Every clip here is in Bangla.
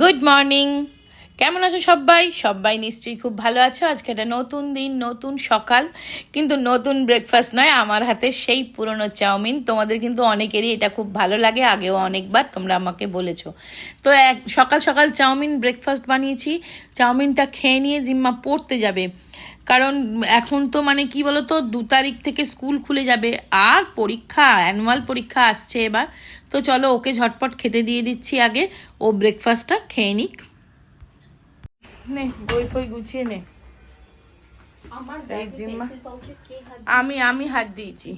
গুড মর্নিং কেমন আছো সবাই? সবাই নিশ্চয়ই খুব ভালো আছো। আজকে একটা নতুন দিন, নতুন সকাল, কিন্তু নতুন ব্রেকফাস্ট নয়, আমার হাতে সেই পুরনো চাউমিন। তোমাদের কিন্তু অনেকেরই এটা খুব ভালো লাগে, আগেও অনেকবার তোমরা আমাকে বলেছ। তো এক, সকাল সকাল চাউমিন ব্রেকফাস্ট বানিয়েছি। চাউমিনটা খেয়ে নিয়ে জিম্মা পড়তে যাবে। কারণ এখন তো মানে কি বলতো দু তারিখ থেকে স্কুল খুলে যাবে। আর পরীক্ষা অ্যানুয়াল পরীক্ষা আসছে এবার। তো চলো ওকে ঝটপট খেতে দিয়ে দিচ্ছি আগে। ও ব্রেকফাস্টটা খেয়ে নিক। নে বই ফই গুছিয়ে নে। আমি আমি হাত দিয়েছি।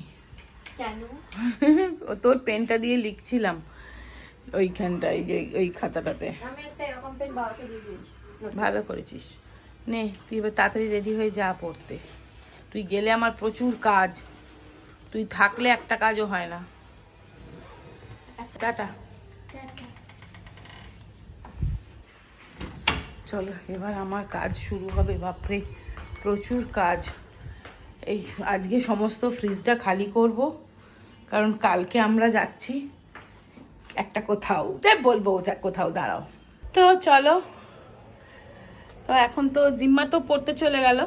কেন? ও তোর পেনটা দিয়ে লিখছিলাম ওইখানটায় যে ওই খাতাটাতে। ভালো করেছিস। নে, তুই এবার তাড়াতাড়ি রেডি হয়ে যা পড়তে। তুই গেলে আমার প্রচুর কাজ। তুই থাকলে একটা কাজও হয় না। টাটা। চলো, এবার আমার কাজ শুরু হবে, বাপরে, প্রচুর কাজ। এই, আজকে সমস্ত ফ্রিজটা খালি করব, কারণ কালকে আমরা যাচ্ছি একটা কোথাও। বলব কোথাও, দাঁড়াও। তো চলো তো এখন তো জিম্মা তো পড়তে চলে গেল।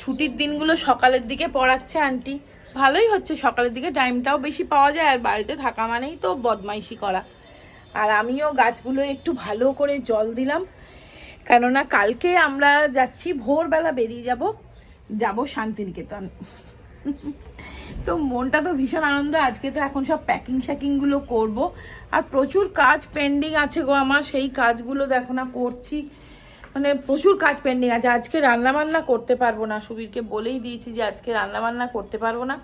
ছুটির দিনগুলো সকালের দিকে পড়াচ্ছে আন্টি। ভালোই হচ্ছে সকালের দিকে, টাইমটাও বেশি পাওয়া যায়, আর বাড়িতে থাকা মানেই তো বদমাইশি করা। আর আমিও গাছগুলো একটু ভালো করে জল দিলাম। কেননা কালকে আমরা যাচ্ছি, ভোরবেলা বেরিয়ে যাব যাব শান্তিনিকেতন। তো মনটা তো ভীষণ আনন্দ। আজকে তো এখন সব প্যাকিং শ্যাকিংগুলো করব। আর প্রচুর কাজ পেন্ডিং আছে গো আমার। সেই কাজগুলো দেখো না, করছি। মানে প্রচুর কাজ পেন্ডিং আছে। আজকে রান্না বান্না করতে পারব না। সুবীরকে বলেই দিয়েছি যে আজকে রান্না বান্না করতে পারব না।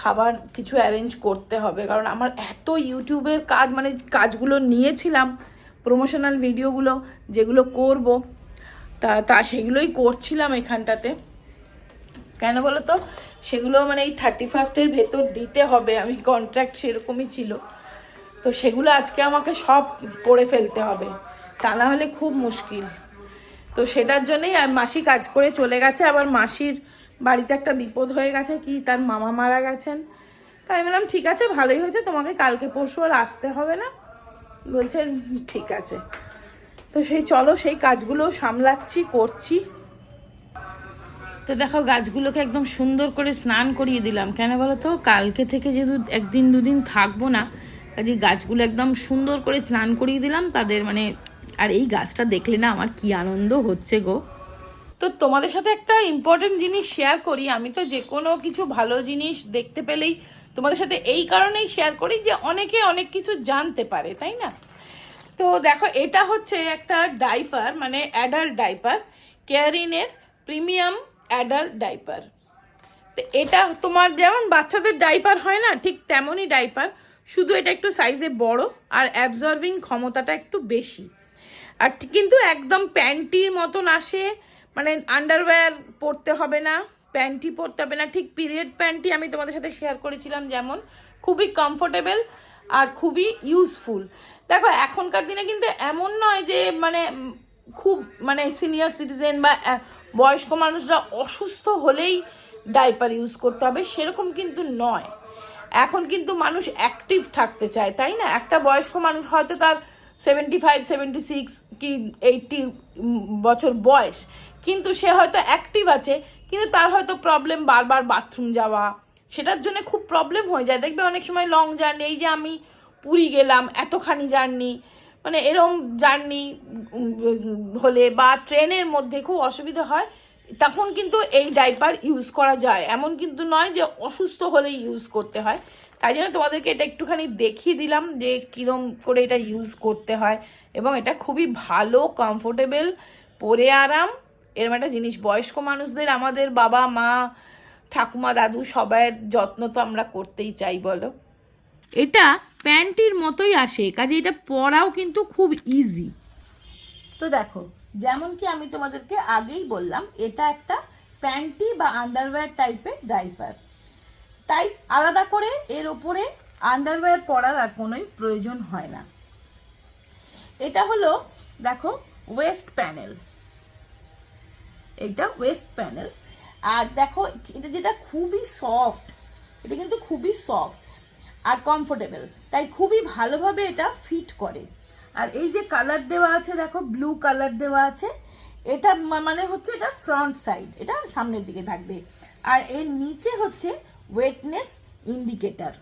খাবার কিছু অ্যারেঞ্জ করতে হবে। কারণ আমার এত ইউটিউবের কাজ মানে কাজগুলো নিয়েছিলাম প্রমোশনাল ভিডিওগুলো যেগুলো করব, তা তা সেগুলোই করছিলাম এখানটাতে। কেন বলো তো সেগুলো মানে এই থার্টি ফার্স্টের ভেতর দিতে হবে, আমি কন্ট্রাক্ট সেরকমই ছিল। তো সেগুলো আজকে আমাকে সব পড়ে ফেলতে হবে। তা না হলে খুব মুশকিল। তো সেটার জন্যই আর মাসি কাজ করে চলে গেছে। আবার মাসির বাড়িতে একটা বিপদ হয়ে গেছে কি, তার মামা মারা গেছেন। তাই আমি বললাম, ঠিক আছে, ভালোই হয়েছে, তোমাকে কালকে পরশু আর আসতে হবে না। বলছেন ঠিক আছে। তো সেই, চলো, সেই কাজগুলো সামলাচ্ছি, করছি। তো দেখো, গাছগুলোকে একদম সুন্দর করে স্নান করিয়ে দিলাম। কেন বলো তো কালকে থেকে যেহেতু একদিন দুদিন থাকব না, কাজে গাছগুলো একদম সুন্দর করে স্নান করিয়ে দিলাম তাদের মানে আর এই গাছটা দেখলে না আমার কি আনন্দ হচ্ছে গো। তো তোমাদের সাথে একটা ইম্পর্টেন্ট জিনিস শেয়ার করি। আমি তো যে কোনো কিছু ভালো জিনিস দেখতে পেলেই তোমাদের সাথে এই কারণেই শেয়ার করি যে অনেকে অনেক কিছু জানতে পারে, তাই না? তো দেখো, এটা হচ্ছে একটা ডাইপার মানে অ্যাডাল্ট ডাইপার কেয়ারিনের প্রিমিয়াম অ্যাডাল্ট ডাইপার তো এটা তোমার যেমন বাচ্চাদের ডাইপার হয় না, ঠিক তেমনই ডাইপার শুধু এটা একটু সাইজে বড় আর অ্যাবজর্বিং ক্ষমতাটা একটু বেশি। আর কিন্তু একদম প্যান্টির মতন আসে মানে আন্ডারওয়্যার পরতে হবে না প্যান্টি পরতে হবে না। ঠিক পিরিয়ড প্যান্টি আমি তোমাদের সাথে শেয়ার করেছিলাম যেমন, খুবই কমফোর্টেবল আর খুবই ইউজফুল দেখো, এখনকার দিনে কিন্তু এমন নয় যে মানে খুব মানে সিনিয়র সিটিজেন বা বয়স্ক মানুষরা অসুস্থ হলেই ডাইপার ইউজ করতে হবে, সেরকম কিন্তু নয়। এখন কিন্তু মানুষ অ্যাক্টিভ থাকতে চায়, তাই না? একটা বয়স্ক মানুষ হয়তো তার সেভেন্টি ফাইভ সেভেন্টি সিক্স কি এইটটি বছর বয়স, কিন্তু সে হয়তো অ্যাক্টিভ আছে, কিন্তু তার হয়তো প্রবলেম বারবার বাথরুম যাওয়া, সেটার জন্য খুব প্রবলেম হয়ে যায়। দেখবে অনেক সময় লং জার্নি এই যে আমি পুরী গেলাম, এতখানি জার্নি মানে এরম জার্নি হলে বা ট্রেনের মধ্যে খুব অসুবিধা হয়, তখন কিন্তু এই ডাইপার ইউজ করা যায়। এমন কিন্তু নয় যে অসুস্থ হলে ইউজ করতে হয়। তাই জন্য তোমাদেরকে এটা একটুখানি দেখিয়ে দিলাম যে কিরম করে এটা ইউজ করতে হয়। এবং এটা খুবই ভালো কমফোর্টেবল পরে আরাম। এরম একটা জিনিস। বয়স্ক মানুষদের, আমাদের বাবা, মা, ঠাকুমা, দাদু সবার যত্ন তো আমরা করতেই চাই, বলো। এটা প্যান্টির মতোই আসে, কাজে এটা পরাও কিন্তু খুব ইজি তো দেখো, যেমন কি আমি তোমাদেরকে আগেই বললাম, এটা একটা প্যান্টি বা আন্ডারওয়্যার টাইপের ডাইপার তাই আলাদা করে এর ওপরে আন্ডারওয়্যার পরার আর কোনোই প্রয়োজন হয় না। এটা হলো, দেখো ওয়েস্ট প্যানেল এটা ওয়েস্ট প্যানেল আর দেখো, এটা যেটা খুবই সফট এটা কিন্তু খুবই সফট আর কমফোর্টেবল তাই খুবই ভালোভাবে এটা ফিট করে। আর এই যে কালার দেওয়া আছে, দেখো ব্লু কালার দেওয়া আছে, এটা মানে হচ্ছে এটা ফ্রন্ট সাইড এটা সামনের দিকে থাকবে। আর এর নিচে হচ্ছে ওয়েটনেস ইন্ডিকেটার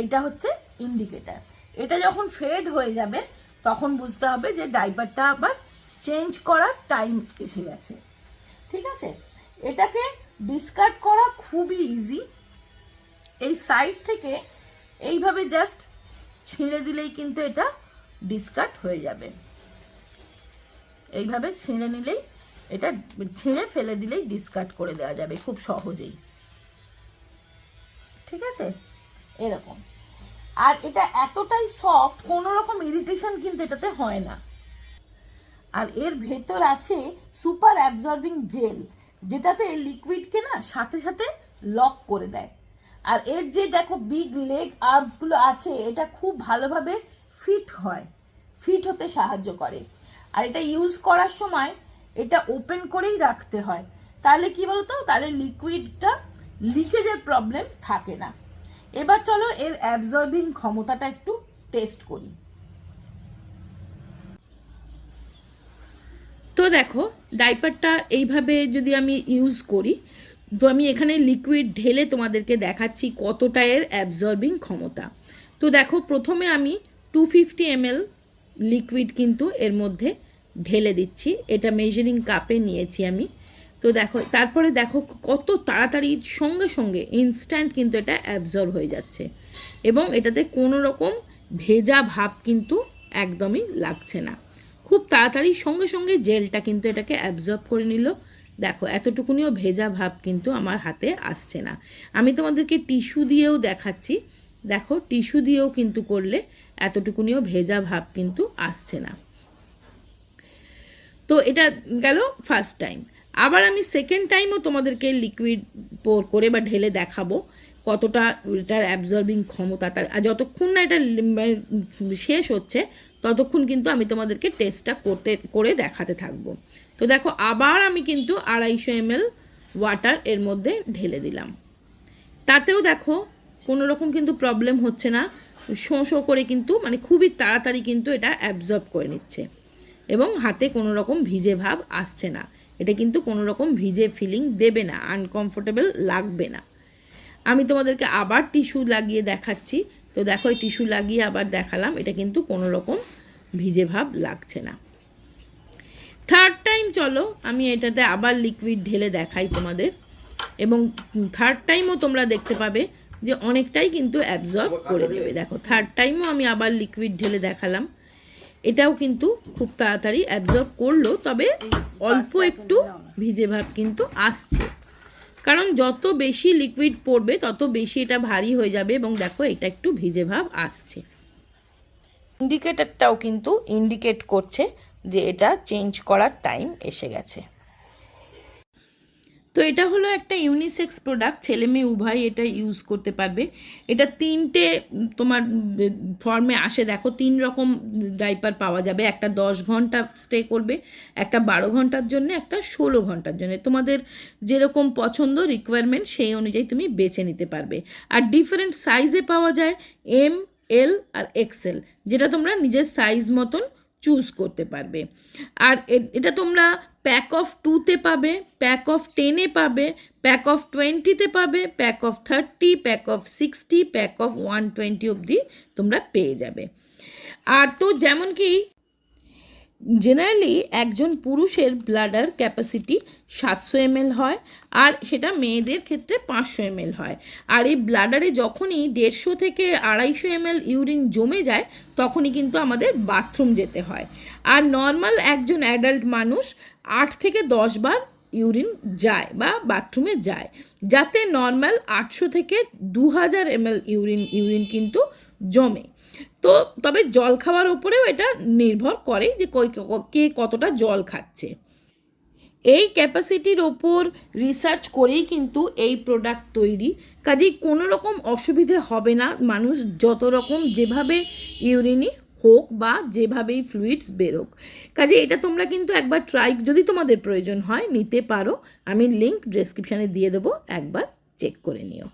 এটা হচ্ছে ইন্ডিকেটার এটা যখন ফেড হয়ে যাবে, তখন বুঝতে হবে যে ডাইপারটা আবার চেঞ্জ করার টাইম এসে গেছে। ঠিক আছে? এটাকে ডিসকার্ড করা খুবই ইজি এই সাইড থেকে এইভাবে জাস্ট ছিঁড়ে দিলেই কিন্তু এটা ডিসকার্ড হয়ে যাবে। এইভাবে ছিঁড়ে নিলেই, এটা ছিঁড়ে ফেলে দিলেই ডিসকার্ড করে দেওয়া যাবে খুব সহজেই। ঠিক আছে? এরকম। আর এটা এতটাই সফট কোনো রকম ইরিটেশন কিন্তু এটাতে হয় না। আর এর ভেতর আছে সুপার অ্যাবজর্বিং জেল যেটাতে লিকুইডকে না সাথে সাথে লক করে দেয়। আর এর যে দেখো বিগ লেগ আর্মসগুলো আছে, এটা খুব ভালোভাবে ফিট হয় ফিট হতে সাহায্য করে। আর এটা ইউজ করার সময় এটা ওপেন করেই রাখতে হয়। তাহলে কি বলতো? তাহলে লিকুইডটা লিকেজের প্রবলেম থাকে না। এবার চলো এর অ্যাবজর্বিং ক্ষমতাটা একটু টেস্ট করি। তো দেখো ডাইপারটা এইভাবে যদি আমি ইউজ করি তো আমি এখানে লিকুইড ঢেলে তোমাদেরকে দেখাচ্ছি কতটা এর অ্যাবজর্বিং ক্ষমতা। তো দেখো, প্রথমে আমি টু ফিফটি এমএল লিকুইড কিন্তু এর মধ্যে ঢেলে দিচ্ছি। এটা মেজারিং কাপে নিয়েছি আমি। তো দেখো, তারপরে দেখো কত তাড়াতাড়ি সঙ্গে সঙ্গে ইনস্ট্যান্ট কিন্তু এটা অ্যাবজর্ব হয়ে যাচ্ছে। এবং এটাতে কোনো রকম ভেজা ভাব কিন্তু একদমই লাগছে না। খুব তাড়াতাড়ি সঙ্গে সঙ্গে জেলটা কিন্তু এটাকে অ্যাবজর্ব করে নিল। দেখো, এতটুকুনিও ভেজা ভাব কিন্তু আমার হাতে আসছে না। আমি তোমাদেরকে টিস্যু দিয়েও দেখাচ্ছি। দেখো, টিস্যু দিয়েও কিন্তু করলে এতটুকুনিও ভেজা ভাব কিন্তু আসছে না। তো এটা গেল ফার্স্ট টাইম আবার আমি সেকেন্ড টাইমও তোমাদেরকে লিকুইড পোর করে বা ঢেলে দেখাবো কতটা এটার অ্যাবজর্বিং ক্ষমতা তার। আর যতক্ষণ না এটা মানে শেষ হচ্ছে, ততক্ষণ কিন্তু আমি তোমাদেরকে টেস্টটা করতে, করে দেখাতে থাকব। তো দেখো, আবার আমি কিন্তু আড়াইশো এমএল ওয়াটার এর মধ্যে ঢেলে দিলাম। তাতেও দেখো, কোনো রকম কিন্তু প্রবলেম হচ্ছে না। শোঁ শোঁ করে কিন্তু মানে খুবই তাড়াতাড়ি কিন্তু এটা অ্যাবজর্ব করে নিচ্ছে। এবং হাতে কোনো রকম ভিজে ভাব আসছে না। এটা কিন্তু কোনো রকম ভিজে ফিলিং দেবে না আনকমফোর্টেবল লাগবে না। আমি তোমাদেরকে আবার টিস্যু লাগিয়ে দেখাচ্ছি। তো দেখো, এই টিস্যু লাগিয়ে আবার দেখালাম, এটা কিন্তু কোনো রকম ভিজে ভাব লাগছে না। থার্ড চলো, আমি এটাতে আবার লিকুইড ঢেলে দেখাই তোমাদের। এবং থার্ড টাইমও তোমরা দেখতে পাবে যে অনেকটাই কিন্তু অ্যাবজর্ব করে দেবে দেখো থার্ড টাইমও আমি আবার লিকুইড ঢেলে দেখালাম। এটাও কিন্তু খুব তাড়াতাড়ি অ্যাবজর্ব করল, তবে অল্প একটু ভিজে ভাব কিন্তু আসছে। কারণ যত বেশি লিকুইড পড়বে, তত বেশি এটা ভারী হয়ে যাবে এবং দেখো, এটা একটু ভিজে ভাব আসছে। ইন্ডিকেটরটাও কিন্তু ইন্ডিকেট করছে। যে এটা চেঞ্জ করার টাইম এসে গেছে। তো এটা হলো একটা ইউনিসেক্স প্রোডাক্ট ছেলে মেয়ে উভয় এটা ইউজ করতে পারবে। এটা তিনটে তোমার ফর্মে আসে, দেখো, তিন রকম ডাইপার পাওয়া যাবে। একটা দশ ঘণ্টা স্টে করবে, একটা বারো ঘণ্টার জন্য, একটা ষোলো ঘণ্টার জন্য। তোমাদের যেরকম পছন্দ রিকোয়ারমেন্ট সেই অনুযায়ী তুমি বেছে নিতে পারবে। আর ডিফারেন্ট সাইজে পাওয়া যায় এম এল আর এক্সেল যেটা তোমরা নিজের সাইজ মতন চুজ করতে পারবে। আর এটা তোমরা প্যাক অফ টুতে পাবে প্যাক অফ টেনে পাবে প্যাক অফ টোয়েন্টিতে পাবে pack of thirty pack of sixty pack of one twenty অবধি তোমরা পেয়ে যাবে। আর তো যেমন কি জেনারেলি একজন পুরুষের ব্লাডার ক্যাপাসিটি সাতশো এমএল হয় আর সেটা মেয়েদের ক্ষেত্রে পাঁচশো এমএল হয়। আর এই ব্লাডারে যখনই দেড়শো থেকে আড়াইশো এমএল ইউরিন জমে যায়, তখনই কিন্তু আমাদের বাথরুম যেতে হয়। আর নর্মাল একজন অ্যাডাল্ট মানুষ আট থেকে দশ বার ইউরিন যায় বা বাথরুমে যায়। যাতে নর্মাল আটশো থেকে দু হাজার এমএল ইউরিন ইউরিন কিন্তু জমে। তো তবে জল খাওয়ার উপরেও এটা নির্ভর করে যে কে কতটা জল খাচ্ছে। এই ক্যাপাসিটির ওপর রিসার্চ করেই কিন্তু এই প্রোডাক্ট তৈরি। কাজেই কোনো রকম অসুবিধে হবে না, মানুষ যত রকম যেভাবে ইউরিনই হোক বা যেভাবেই ফ্লুইডস বেরোক। কাজে এটা তোমরা কিন্তু একবার ট্রাই, যদি তোমাদের প্রয়োজন হয়, নিতে পারো। আমি লিঙ্ক ডেসক্রিপশানে দিয়ে দেবো, একবার চেক করে নিও।